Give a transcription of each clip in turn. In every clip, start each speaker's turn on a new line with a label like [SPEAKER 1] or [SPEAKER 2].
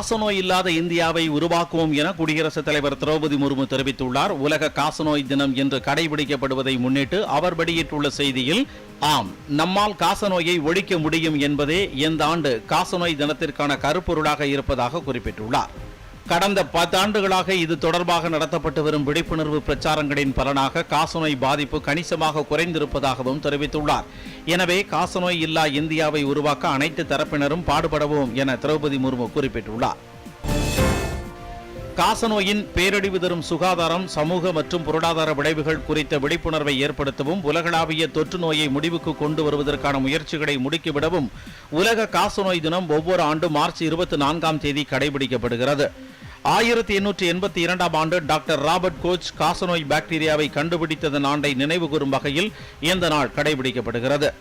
[SPEAKER 1] காசநோய் இல்லாத இந்தியாவை உருவாக்குவோம் என குடியரசுத் தலைவர் திரௌபதி முர்மு தெரிவித்துள்ளார். உலக காசநோய் தினம் என்று கடைபிடிக்கப்படுவதை முன்னிட்டு அவர் வெளியிட்டுள்ள செய்தியில் ஆம் நம்மால் காசநோயை ஒழிக்க முடியும் என்பதே இந்த ஆண்டு காசநோய் தினத்திற்கான கருப்பொருளாக இருப்பதாக குறிப்பிட்டுள்ளார். கடந்த பத்தாண்டுகளாக இது தொடர்பாக நடத்தப்பட்டு வரும் விழிப்புணர்வு பிரச்சாரங்களின் பலனாக காசநோய் பாதிப்பு கணிசமாக குறைந்திருப்பதாகவும் தெரிவித்துள்ளார். எனவே காசநோய் இல்லா இந்தியாவை உருவாக்க அனைத்து தரப்பினரும் பாடுபடவும் என திரௌபதி முர்மு குறிப்பிட்டுள்ளார். காசநோயின் பேரழிவு தரும் சுகாதாரம் சமூக மற்றும் பொருளாதார விளைவுகள் குறித்த விழிப்புணர்வை ஏற்படுத்தவும் உலகளாவிய தொற்று நோயை முடிவுக்கு கொண்டு வருவதற்கான முயற்சிகளை முடுக்கிவிடவும் உலக காசநோய் தினம் ஒவ்வொரு ஆண்டும் மார்ச் இருபத்தி நான்காம் தேதி கடைபிடிக்கப்படுகிறது. ஆயிரத்தி எண்ணூற்றி எண்பத்தி இரண்டாம் ஆண்டு டாக்டர் ராபர்ட் கோச் காசநோய் பாக்டீரியாவை கண்டுபிடித்ததன் ஆண்டை நினைவுகூரும் வகையில் இந்த நாள் கடைபிடிக்கப்படுகிறது.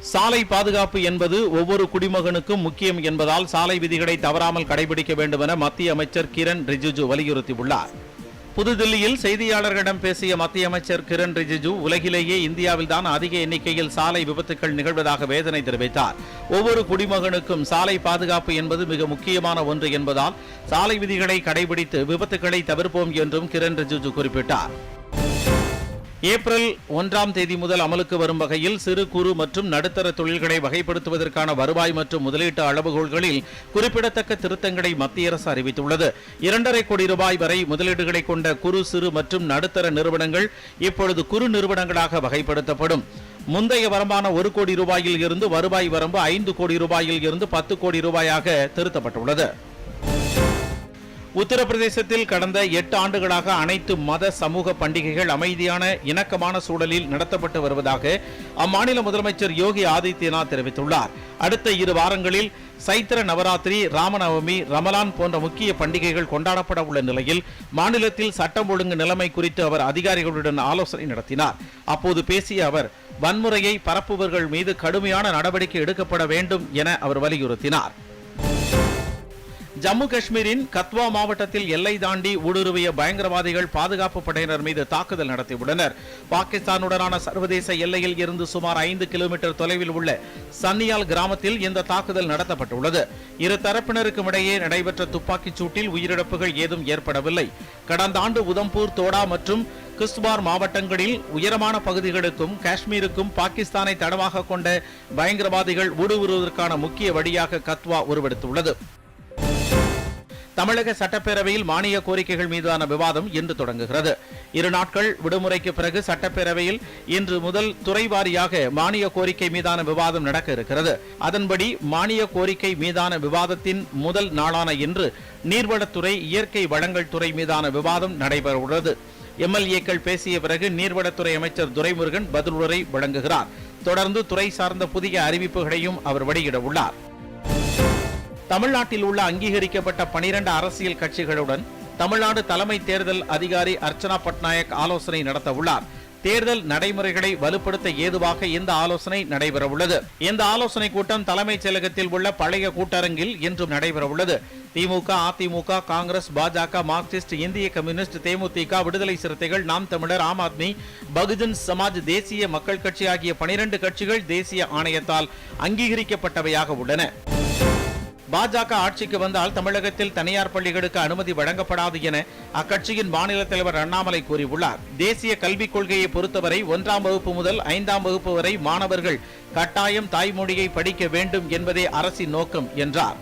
[SPEAKER 1] சாலை பாதுகாப்பு என்பது ஒவ்வொரு குடிமகனுக்கும் முக்கியம் என்பதால் சாலை விதிகளை தவறாமல் கடைபிடிக்க வேண்டும் என மத்திய அமைச்சர் கிரண் ரிஜிஜு வலியுறுத்தியுள்ளார். புதுதில்லியில் செய்தியாளர்களிடம் பேசிய மத்திய அமைச்சர் கிரண் ரிஜிஜு உலகிலேயே இந்தியாவில்தான் அதிக எண்ணிக்கையில் சாலை விபத்துக்கள் நிகழ்வதாக வேதனை தெரிவித்தார். ஒவ்வொரு குடிமகனுக்கும் சாலை பாதுகாப்பு என்பது மிக முக்கியமான ஒன்று என்பதால் சாலை விதிகளை கடைபிடித்து விபத்துக்களை தவிர்ப்போம் என்றும் கிரண் ரிஜிஜு குறிப்பிட்டார். ஏப்ரல் ஒன்றாம் தேதி முதல் அமலுக்கு வரும் வகையில் சிறு குறு மற்றும் நடுத்தர தொழில்களை வகைப்படுத்துவதற்கான வருவாய் மற்றும் முதலீட்டு அளவுகோல்களில் குறிப்பிடத்தக்க திருத்தங்களை மத்திய அரசு அறிவித்துள்ளது. இரண்டரை கோடி ரூபாய் வரை முதலீடுகளை கொண்ட குறு சிறு மற்றும் நடுத்தர நிறுவனங்கள் இப்பொழுது குறு நிறுவனங்களாக வகைப்படுத்தப்படும். முந்தைய வரம்பான ஒரு கோடி ரூபாயில் இருந்து வருவாய் வரம்பு ஐந்து கோடி ரூபாயில் இருந்து பத்து கோடி ரூபாயாக திருத்தப்பட்டுள்ளது. உத்தரப்பிரதேசத்தில் கடந்த எட்டு ஆண்டுகளாக அனைத்து மத சமூக பண்டிகைகள் அமைதியான இணக்கமான சூழலில் நடத்தப்பட்டு வருவதாக அம்மாநில முதலமைச்சர் யோகி ஆதித்யநாத் தெரிவித்துள்ளார். அடுத்த இரு வாரங்களில் சைத்திர நவராத்திரி ராமநவமி ரமலான் போன்ற முக்கிய பண்டிகைகள் கொண்டாடப்பட உள்ள நிலையில் மாநிலத்தில் சட்டம் ஒழுங்கு நிலைமை குறித்து அவர் அதிகாரிகளுடன் ஆலோசனை நடத்தினார். அப்போது பேசிய அவர் வன்முறையை பரப்புபவர்கள் மீது கடுமையான நடவடிக்கை எடுக்கப்பட வேண்டும் என அவர் வலியுறுத்தினார். ஜம்மு காஷ்மீரின் கத்வா மாவட்டத்தில் எல்லை தாண்டி ஊடுருவிய பயங்கரவாதிகள் பாதுகாப்பு படையினர் மீது தாக்குதல் நடத்தியுள்ளனர். பாகிஸ்தானுடனான சர்வதேச எல்லையில் இருந்து சுமார் ஐந்து கிலோமீட்டர் தொலைவில் உள்ள சன்னியால் கிராமத்தில் இந்த தாக்குதல் நடத்தப்பட்டுள்ளது. இரு தரப்பினருக்கும் இடையே நடைபெற்ற துப்பாக்கிச் சூட்டில் உயிரிழப்புகள் ஏதும் ஏற்படவில்லை. கடந்த ஆண்டு உதம்பூர் தோடா மற்றும் கிஸ்துவார் மாவட்டங்களில் உயரமான பகுதிகளுக்கும் காஷ்மீருக்கும் பாகிஸ்தானை தடமாக கொண்ட பயங்கரவாதிகள் ஊடுருவுவதற்கான முக்கிய வழியாக கத்வா உருவெடுத்துள்ளது. தமிழக சட்டப்பேரவையில் மானிய கோரிக்கைகள் மீதான விவாதம் இன்று தொடங்குகிறது. இரு நாட்கள் விடுமுறைக்கு பிறகு சட்டப்பேரவையில் இன்று முதல் துறை வாரியாக மானிய கோரிக்கை மீதான விவாதம் நடக்க இருக்கிறது. அதன்படி மானிய கோரிக்கை மீதான விவாதத்தின் முதல் நாளான இன்று நீர்வளத்துறை இயற்கை வளங்கள் துறை மீதான விவாதம் நடைபெறவுள்ளது எம்எல்ஏக்கள் பேசிய பிறகு நீர்வளத்துறை அமைச்சர் துரைமுருகன் பதிலுரை வழங்குகிறார். தொடர்ந்து துறை சார்ந்த புதிய அறிவிப்புகளையும் அவர் வெளியிட உள்ளார். தமிழ்நாட்டில் உள்ள அங்கீகரிக்கப்பட்ட பனிரண்டு அரசியல் கட்சிகளுடன் தமிழ்நாடு தலைமை தேர்தல் அதிகாரி அர்ச்சனா பட்நாயக் ஆலோசனை நடத்த உள்ளார் தேர்தல் நடைமுறைகளை வலுப்படுத்த ஏதுவாக இந்த ஆலோசனை நடைபெறவுள்ளது. இந்த ஆலோசனை கூட்டம் தலைமைச் செயலகத்தில் உள்ள பழைய கூட்டரங்கில் இன்றும் நடைபெறவுள்ளது. திமுக அதிமுக காங்கிரஸ் பாஜக மார்க்சிஸ்ட் இந்திய கம்யூனிஸ்ட் தேமுதிக விடுதலை சிறுத்தைகள் நாம் தமிழர் ஆம் ஆத்மி பகுஜன் சமாஜ் தேசிய மக்கள் கட்சி ஆகிய பனிரெண்டு கட்சிகள் தேசிய ஆணையத்தால் அங்கீகரிக்கப்பட்டவையாக உள்ளன. பாஜக ஆட்சிக்கு வந்தால் தமிழகத்தில் தனியார் பள்ளிகளுக்கு அனுமதி வழங்கப்படாது என அக்கட்சியின் மாநில தலைவர் அண்ணாமலை கூறியுள்ளார். தேசிய கல்விக் கொள்கையை பொறுத்தவரை ஒன்றாம் வகுப்பு முதல் ஐந்தாம் வகுப்பு வரை மாணவர்கள் கட்டாயம் தாய்மொழியை படிக்க வேண்டும் என்பதே அரசின் நோக்கம் என்றார்.